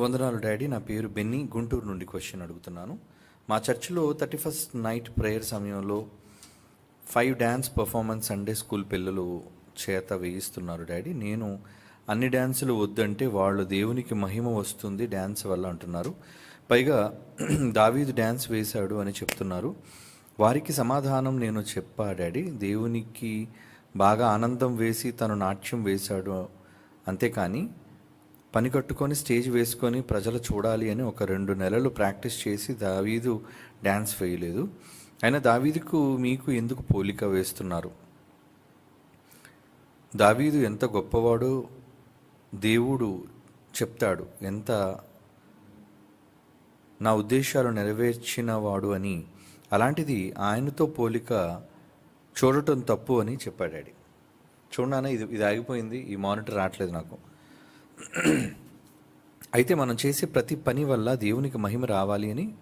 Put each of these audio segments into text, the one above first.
వందనాలు డాడీ. నా పేరు బెన్నీ. గుంటూరు నుండి క్వశ్చన్ అడుగుతున్నాను. మా చర్చిలో థర్టీ ఫస్ట్ నైట్ ప్రేయర్ సమయంలో five dance performance Sunday school పిల్లలు చేత వేయిస్తున్నారు డాడీ. నేను అన్ని డ్యాన్సులు వద్దంటే వాళ్ళు దేవునికి మహిమ వస్తుంది డ్యాన్స్ వల్ల అంటున్నారు. పైగా దావీదు డ్యాన్స్ వేశాడు అని చెప్తున్నారు. వారికి సమాధానం నేను చెప్పా డాడీ. దేవునికి బాగా ఆనందం వేసి తను నాట్యం వేశాడు అంతేకాని పని కట్టుకొని స్టేజ్ వేసుకొని ప్రజలు చూడాలి అని ఒక రెండు నెలలు ప్రాక్టీస్ చేసి దావీదు డ్యాన్స్ వేయలేదు. అయినా దావీదుకు మీకు ఎందుకు పోలిక వేస్తున్నారు? దావీదు ఎంత గొప్పవాడో దేవుడు చెప్తాడు ఎంత నా ఉద్దేశాలు నెరవేర్చిన వాడు అని. అలాంటిది ఆయనతో పోలిక చూడటం తప్పు అని చెప్పాడు డాడీ. చూడనా ఇది ఇది ఆగిపోయింది ఈ మానిటర్ రావట్లేదు నాకు. అయితే మనం చేసే ప్రతి పని వల్ల దేవునికి మహిమ రావాలి అని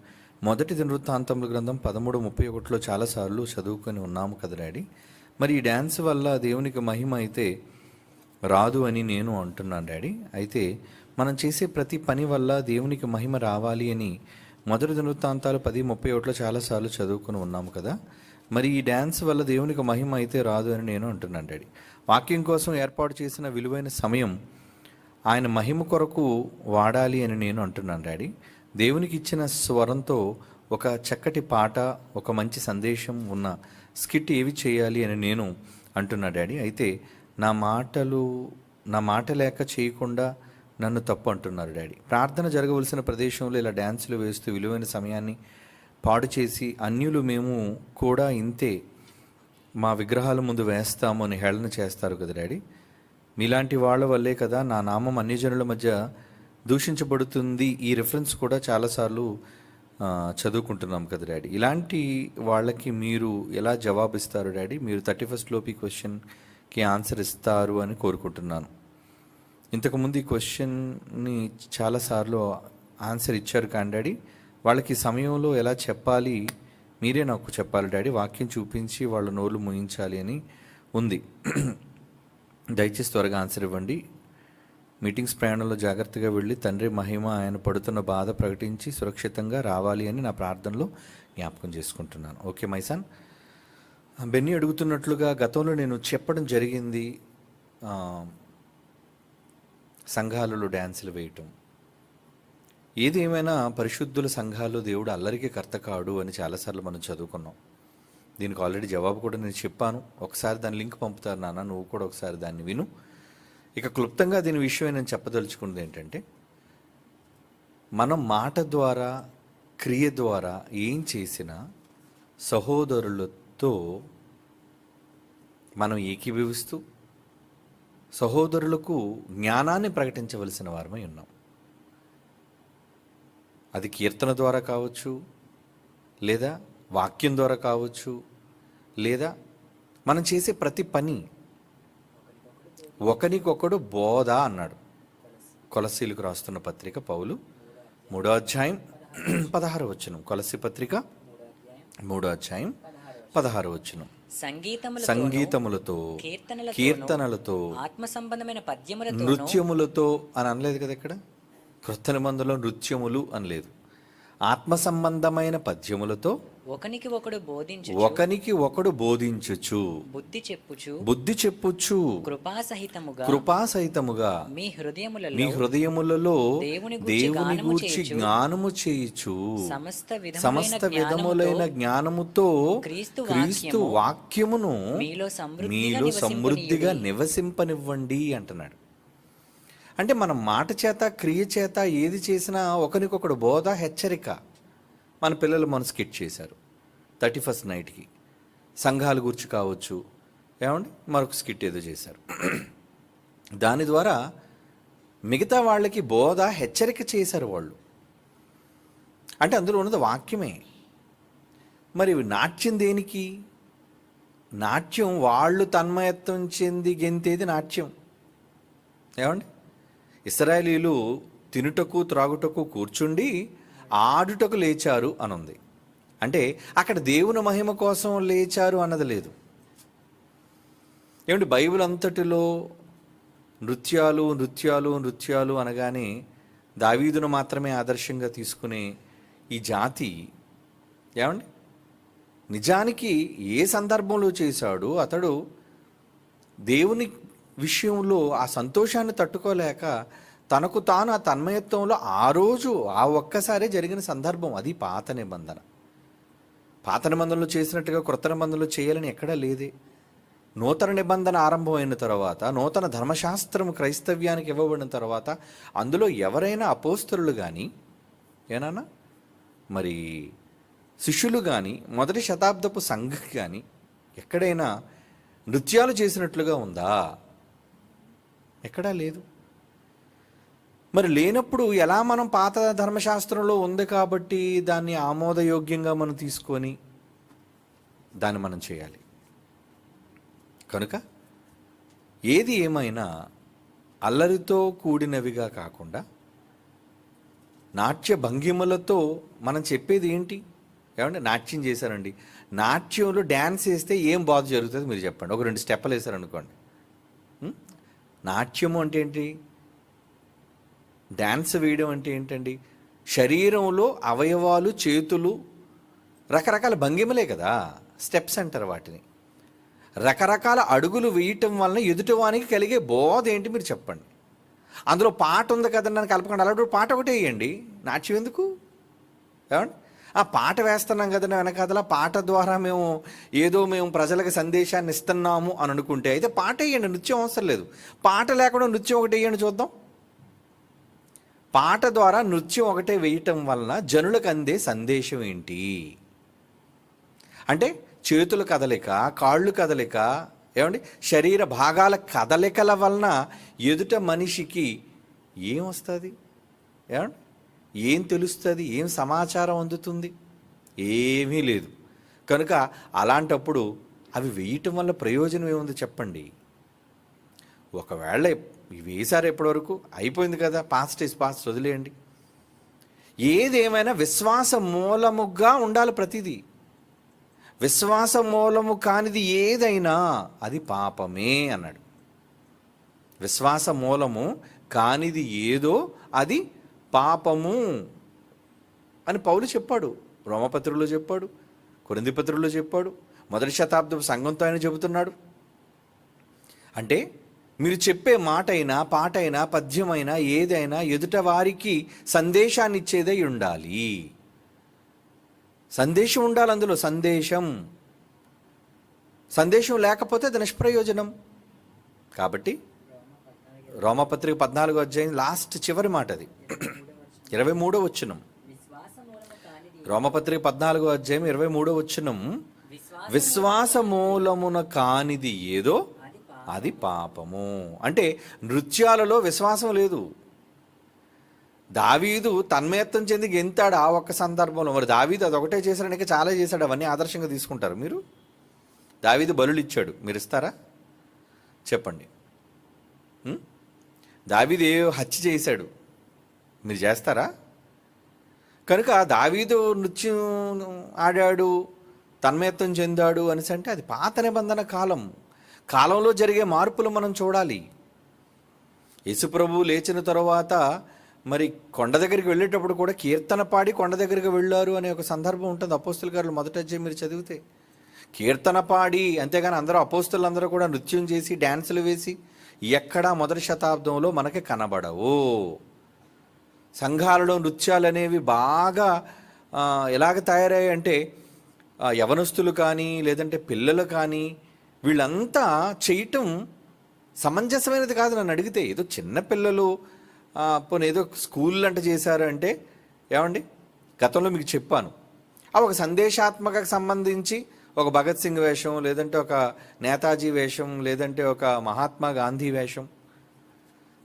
మొదటి దినవృత్తాంతముల గ్రంథం పదమూడు ముప్పై ఒకటిలో చాలాసార్లు చదువుకొని ఉన్నాము కదా డాడీ. మరి ఈ డ్యాన్స్ వల్ల దేవునికి మహిమ అయితే రాదు అని నేను అంటున్నాను డాడీ. అయితే మనం చేసే ప్రతి పని వల్ల దేవునికి మహిమ రావాలి అని మొదటి దినవృత్తాంతాలు పది ముప్పై ఒకటిలో చాలాసార్లు చదువుకొని ఉన్నాము కదా. మరి ఈ డ్యాన్స్ వల్ల దేవునికి మహిమ అయితే రాదు అని నేను అంటున్నాను డాడీ. వాక్యం కోసం ఏర్పాటు చేసిన విలువైన సమయం ఆయన మహిమ కొరకు వాడాలి అని నేను అంటున్నాను డాడీ. దేవునికి ఇచ్చిన స్వరంతో ఒక చక్కటి పాట ఒక మంచి సందేశం ఉన్న స్కిట్ ఏవి చేయాలి అని నేను అంటున్నా డాడీ. అయితే నా మాటలు నా మాట లేక చేయకుండా నన్ను తప్పు అంటున్నారు డాడీ. ప్రార్థన జరగవలసిన ప్రదేశంలో ఇలా డ్యాన్సులు వేస్తూ విలువైన సమయాన్ని పాడు చేసి అన్యులు మేము కూడా ఇంతే మా విగ్రహాల ముందు వేస్తాము అని హేళన చేస్తారు కదా డాడీ. మీలాంటి వాళ్ళ వల్లే కదా నా నామం అన్ని జనుల మధ్య దూషించబడుతుంది. ఈ రిఫరెన్స్ కూడా చాలాసార్లు చదువుకుంటున్నాం కదా డాడీ. ఇలాంటి వాళ్ళకి మీరు ఎలా జవాబిస్తారు డాడీ? మీరు థర్టీ ఫస్ట్ లోపు ఈ క్వశ్చన్కి ఆన్సర్ ఇస్తారు అని కోరుకుంటున్నాను. ఇంతకుముందు ఈ క్వశ్చన్ని చాలాసార్లు ఆన్సర్ ఇచ్చారు కానీ డాడీ వాళ్ళకి సమయంలో ఎలా చెప్పాలి మీరే నాకు చెప్పాలి డాడీ. వాక్యం చూపించి వాళ్ళ నోళ్ళు ముయించాలి అని ఉంది. దయచేసి త్వరగా ఆన్సర్ ఇవ్వండి. మీటింగ్స్ ప్రయాణంలో జాగ్రత్తగా వెళ్ళి తండ్రి మహిమ ఆయన పడుతున్న బాధ ప్రకటించి సురక్షితంగా రావాలి అని నా ప్రార్థనలో జ్ఞాపకం చేసుకుంటున్నాను. ఓకే మైసాన్ బెన్నీ అడుగుతున్నట్లుగా గతంలో నేను చెప్పడం జరిగింది. సంఘాలలో డ్యాన్సులు వేయటం. ఏది ఏమైనా పరిశుద్ధుల సంఘాలు దేవుడు అల్లరికి కర్త కాడు అని చాలాసార్లు మనం చదువుకున్నాం. దీనికి ఆల్రెడీ జవాబు కూడా నేను చెప్పాను. ఒకసారి దాని లింక్ పంపుతారు నాన్న నువ్వు కూడా ఒకసారి దాన్ని విను. ఇక క్లుప్తంగా దీని విషయం నేను చెప్పదలుచుకున్నది ఏంటంటే మనం మాట ద్వారా క్రియ ద్వారా ఏం చేసినా సహోదరులతో మనం ఏకీభవిస్తూ సహోదరులకు జ్ఞానాన్ని ప్రకటించవలసిన వారమై ఉన్నాం. అది కీర్తన ద్వారా కావచ్చు లేదా వాక్యం ద్వారా కావచ్చు లేదా మనం చేసే ప్రతి పని ఒకరికొకడు బోధ అన్నాడు. కొలసీలకు రాస్తున్న పత్రిక పౌలు మూడో అధ్యాయం పదహారు వచ్చును కొలసి పత్రిక మూడో అధ్యాయం పదహారు వచ్చును సంగీతముల సంగీతములతో కీర్తనలతో ఆత్మ సంబంధమైన పద్యములతో నృత్యములతో అని అనలేదు కదా ఇక్కడ? క్రొత్త నిబంధనలో నృత్యములు అనలేదు. ఆత్మ సంబంధమైన పద్యములతో ఒకనికి ఒకడు బోధించు ఒకనికి ఒకడు బోధించుచు బుద్ధి చెప్పుచు బుద్ధి చెప్పుచు కృపా సహితముగా కృపా సహితముగా మీ హృదయములలో మీ హృదయములలో దేవుని గూర్చి దేవుని గూర్చి జ్ఞానము చేయుచు సమస్త విధములైన సమస్త విధములైన జ్ఞానముతో క్రీస్తు క్రీస్తు వాక్యమును మీలో సమృద్ధిగా నివసింపనివ్వండి అంటున్నాడు. అంటే మనం మాట చేత క్రియ చేత ఏది చేసినా ఒకరికొకడు బోధ హెచ్చరిక మన పిల్లలు మన స్కిట్ చేశారు. థర్టీ ఫస్ట్ నైట్కి. సంఘాల గురించి కావచ్చు. ఏమండి? మరొక స్కిట్ ఏదో చేశారు. దాని ద్వారా మిగతా వాళ్ళకి బోధ హెచ్చరిక చేశారు వాళ్ళు. అంటే అందులో ఉన్నది వాక్యమే. మరి నాట్యం దేనికి? నాట్యం వాళ్ళు తన్మయత్వం చెంది గెంతేది నాట్యం. ఏమండి? ఇస్రాయేలీలు తినుటకు త్రాగుటకు కూర్చుండి ఆడుటకు లేచారు అనుంది. అంటే అక్కడ దేవుని మహిమ కోసం లేచారు అన్నది లేదు. ఏమిటి బైబిల్ అంతటిలో నృత్యాలు నృత్యాలు నృత్యాలు అనగానే దావీదును మాత్రమే ఆదర్శంగా తీసుకునే ఈ జాతి ఏమండి? నిజానికి ఏ సందర్భంలో చేశాడు? అతడు దేవుని విషయంలో ఆ సంతోషాన్ని తట్టుకోలేక తనకు తాను ఆ తన్మయత్వంలో ఆ రోజు ఆ ఒక్కసారే జరిగిన సందర్భం అది పాత నిబంధన. పాత నిబంధనలు చేసినట్టుగా క్రొత్త నిబంధనలు చేయాలని ఎక్కడా లేదే. నూతన నిబంధన ఆరంభమైన తర్వాత నూతన ధర్మశాస్త్రం క్రైస్తవ్యానికి ఇవ్వబడిన తర్వాత అందులో ఎవరైనా అపోస్తరులు కానీ ఏనానా? మరి శిష్యులు కానీ మొదటి శతాబ్దపు సంఘం కానీ ఎక్కడైనా నృత్యాలు చేసినట్లుగా ఉందా? ఎక్కడా లేదు. మరి లేనప్పుడు ఎలా మనం పాత ధర్మశాస్త్రంలో ఉంది కాబట్టి దాన్ని ఆమోదయోగ్యంగా మనం తీసుకొని దాన్ని మనం చేయాలి? కనుక ఏది ఏమైనా అల్లరితో కూడినవిగా కాకుండా నాట్య భంగిమలతో మనం చెప్పేది ఏంటి? ఏమంటే నాట్యం చేశారండి. నాట్యంలో డ్యాన్స్ వేస్తే ఏం బాధ జరుగుతుంది మీరు చెప్పండి. ఒక రెండు స్టెప్పులు వేశారనుకోండి. నాట్యము అంటే ఏంటి? డ్యాన్స్ వేయడం అంటే ఏంటండి? శరీరంలో అవయవాలు చేతులు రకరకాల భంగిమలే కదా స్టెప్స్ అంటారు వాటిని. రకరకాల అడుగులు వేయటం వలన ఎదుటివానికి కలిగే బోధ ఏంటి మీరు చెప్పండి. అందులో పాట ఉంది కదండి నన్ను కలపకుండా. అలాంటి పాట ఒకటే వేయండి. నాట్యం ఎందుకు? ఏమండి? ఆ పాట వేస్తున్నాం కదా వెనకాదల పాట ద్వారా మేము ఏదో మేము ప్రజలకు సందేశాన్ని ఇస్తున్నాము అని అనుకుంటే అయితే పాట వేయండి నృత్యం అవసరం లేదు. పాట లేకుండా నృత్యం ఒకటి వేయండి చూద్దాం. పాట ద్వారా నృత్యం ఒకటే వేయటం వలన జనులకు అందే సందేశం ఏంటి? అంటే చేతుల కదలిక కాళ్ళు కదలిక ఏమండి? శరీర భాగాల కదలికల వలన ఎదుట మనిషికి ఏం వస్తుంది? ఏమండి? ఏం తెలుస్తుంది? ఏం సమాచారం అందుతుంది? ఏమీ లేదు. కనుక అలాంటప్పుడు అవి వేయటం వల్ల ప్రయోజనం ఏముంది చెప్పండి? ఒకవేళ వేశారు ఎప్పటివరకు అయిపోయింది కదా పాస్ట్ ఇస్ పాస్ట్ వదిలేయండి ఏదేమైనా విశ్వాస మూలముగా ఉండాలి ప్రతిదీ. విశ్వాస మూలము కానిది ఏదైనా అది పాపమే అన్నాడు. విశ్వాస మూలము కానిది ఏదో అది పాపము అని పౌలు చెప్పాడు. రోమపత్రుల్లో చెప్పాడు. కొరిందిపత్రుల్లో చెప్పాడు. మొదటి శతాబ్దపు సంఘంతో ఆయన చెబుతున్నాడు. అంటే మీరు చెప్పే మాట అయినా పాట అయినా పద్యమైనా ఏదైనా ఎదుట వారికి సందేశాన్ని ఇచ్చేదే ఉండాలి. సందేశం ఉండాలి అందులో. సందేశం. సందేశం లేకపోతే అది నిష్ప్రయోజనం. కాబట్టి రోమపత్రిక పద్నాలుగో అధ్యాయం లాస్ట్ చివరి మాట అది. ఇరవై మూడో వచ్చినం రోమపత్రిక పద్నాలుగో అధ్యాయం ఇరవై మూడో వచ్చినం విశ్వాస మూలమున కానిది ఏదో? అది పాపము. అంటే నృత్యాలలో విశ్వాసం లేదు. దావీదు తన్మయత్వం చెంది గెంతాడు ఆ ఒక్క సందర్భంలో. మరి దావీదు అదొకటే చేశాడనిక చాలా చేశాడు. అవన్నీ ఆదర్శంగా తీసుకుంటారు మీరు. దావీదు బలులు ఇచ్చాడు మీరు ఇస్తారా? చెప్పండి. దావీదు హత్య చేశాడు? మీరు చేస్తారా? కనుక దావీదు నృత్యం ఆడాడు తన్మయత్వం చెందాడు అనేసి అంటే అది పాత నిబంధన కాలం. కాలంలో జరిగే మార్పులు మనం చూడాలి. యశుప్రభు లేచిన తర్వాత మరి కొండ దగ్గరికి వెళ్ళేటప్పుడు కూడా కీర్తన పాడి కొండ దగ్గరికి వెళ్ళారు అనే ఒక సందర్భం ఉంటుంది అపోస్తుల గారు మొదట మీరు చదివితే. కీర్తన పాడి అంతేగాని అందరూ అపోస్తులందరూ కూడా నృత్యం చేసి డ్యాన్సులు వేసి ఎక్కడా మొదటి శతాబ్దంలో మనకి కనబడవు. సంఘాలలో నృత్యాలు అనేవి బాగా ఎలాగ తయారయ్యాయి అంటే యవనస్తులు కానీ లేదంటే పిల్లలు కానీ వీళ్ళంతా చేయటం సమంజసమైనది కాదు నన్ను అడిగితే. ఏదో చిన్న పిల్లలు పోనీ ఏదో స్కూల్ అంట చేశారు అంటే ఏమండి? గతంలో మీకు చెప్పాను. అవి ఒక సందేశాత్మకకు సంబంధించి ఒక భగత్ సింగ్ వేషం లేదంటే ఒక నేతాజీ వేషం లేదంటే ఒక మహాత్మా గాంధీ వేషం.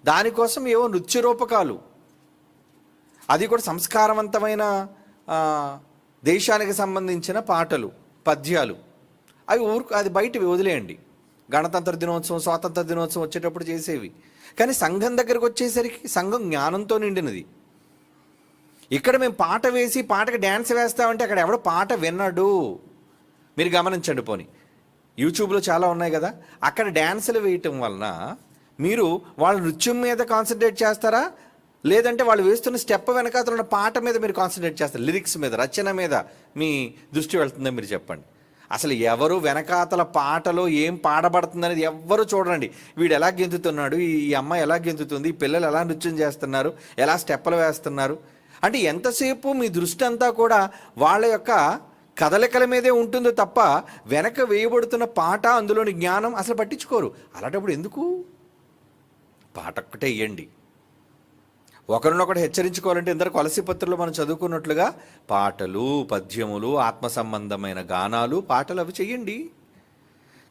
దానికోసం ఏవో నృత్య రూపకాలు అది కూడా సంస్కారవంతమైన దేశానికి సంబంధించిన పాటలు పద్యాలు. అవి ఊరుకు అది బయట వదిలేయండి. గణతంత్ర దినోత్సవం స్వాతంత్ర దినోత్సవం వచ్చేటప్పుడు చేసేవి. కానీ సంఘం దగ్గరకు వచ్చేసరికి సంఘం జ్ఞానంతో నిండినది. ఇక్కడ మేము పాట వేసి పాటకి డ్యాన్స్ వేస్తామంటే అక్కడ ఎవడో పాట విన్నాడు మీరు గమనించండి పోని. యూట్యూబ్లో చాలా ఉన్నాయి కదా. అక్కడ డ్యాన్సులు వేయటం వలన మీరు వాళ్ళ నృత్యం మీద కాన్సన్ట్రేట్ చేస్తారా? లేదంటే వాళ్ళు వేస్తున్న స్టెప్ వెనకాతల ఉన్న పాట మీద మీరు కాన్సన్ట్రేట్ చేస్తారు. లిరిక్స్ మీద రచన మీద మీ దృష్టి వెళ్తుందో మీరు చెప్పండి. అసలు ఎవరు వెనకాతల పాటలో ఏం పాడబడుతుందనేది ఎవ్వరూ చూడండి వీడు ఎలా గెంతుతున్నాడు? ఈ ఈ అమ్మాయి ఎలా గెంతుతుంది? ఈ పిల్లలు ఎలా నృత్యం చేస్తున్నారు? ఎలా స్టెప్పులు వేస్తున్నారు? అంటే ఎంతసేపు మీ దృష్టి అంతా కూడా వాళ్ళ యొక్క కదలికల మీదే ఉంటుందో తప్ప వెనక వేయబడుతున్న పాట అందులోని జ్ఞానం అసలు పట్టించుకోరు. అలాంటప్పుడు ఎందుకు? పాట ఒక్కటే ఇవ్వండి ఒకరినొకటి హెచ్చరించుకోవాలంటే ఇందరు కొలసి పత్రులు మనం చదువుకున్నట్లుగా పాటలు పద్యములు ఆత్మ సంబంధమైన గానాలు పాటలు అవి చెయ్యండి.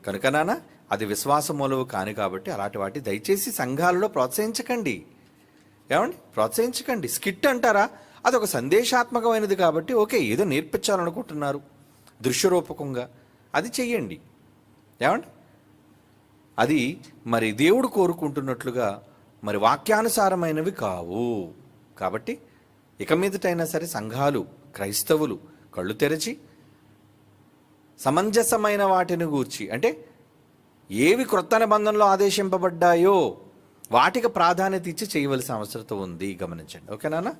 కనుక నాన్న అది విశ్వాసమూలవు కాని కాబట్టి అలాంటి వాటి దయచేసి సంఘాలలో ప్రోత్సహించకండి. ఏమండి? ప్రోత్సహించకండి. స్కిట్ అంటారా? అది ఒక సందేశాత్మకమైనది కాబట్టి ఓకే ఏదో నేర్పించాలనుకుంటున్నారు. దృశ్యరూపకంగా. అది చెయ్యండి. ఏమండి? అది మరి దేవుడు కోరుకుంటున్నట్లుగా మరి వాక్యానుసారమైనవి కావు. కాబట్టి ఇక మీదటైనా సరే సంఘాలు క్రైస్తవులు కళ్ళు తెరచి సమంజసమైన వాటిని గూర్చి అంటే ఏవి క్రొత్త నిబంధనలో ఆదేశింపబడ్డాయో వాటికి ప్రాధాన్యత ఇచ్చి చేయవలసిన అవసరం ఉంది. గమనించండి. ఓకేనా